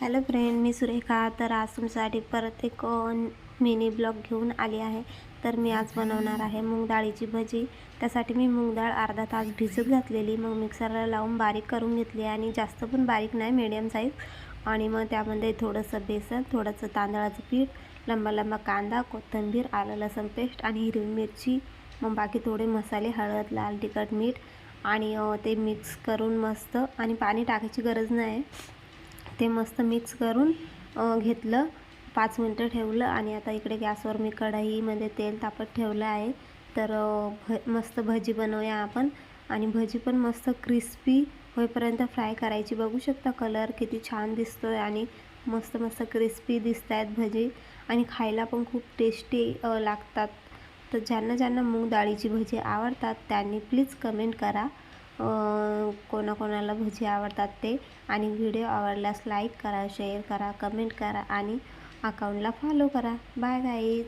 Hello friend मी सुरेखा. तर आज तुमच्यासाठी परत एक मिनी ब्लॉग घेऊन आली आहे. तर मी आज बनवणार आहे मूग डाळीची भजी. त्यासाठी मी मूग डाळ अर्धा तास भिजत घातलेली. मग मिक्सरला लावून बारीक करून घेतली आणि जास्त पण बारीक नाही मिडियम साईज आणि मग त्यामध्ये थोडंसं बेसन थोडंसं तांदळाचं पीठ लंबा लंबा कांदा कोथिंबीर आलं लसूण पेस्ट आणि हिरवी मिरची. मग बाकी थोडे मसाले हळद लाल तिखट मीठ आणि ते मिक्स करून मस्त आणि पाणी टाकायची गरज नाही. ते मस्त मिक्स करून घेतलं. पाच मिनटं ठेवलं आणि आता इकडे गॅसवर मी कढईमध्ये तेल तापत ठेवलं आहे. तर भ मस्त भजी बनवूया आपण. आणि भजी पण मस्त क्रिस्पी होईपर्यंत फ्राय करायची. बघू शकता कलर किती छान दिसतो आहे आणि मस्त मस्त क्रिस्पी दिसत आहेत भजी. आणि खायला पण खूप टेस्टी लागतात. तर ज्यांना ज्यांना मूग डाळीची भजी आवडतात त्यांनी प्लीज कमेंट करा. कोणाकोणाला भजी आवडतात ते. आणि व्हिडिओ आवडल्यास लाईक करा शेअर करा कमेंट करा आणि अकाउंटला फॉलो करा. Bye guys.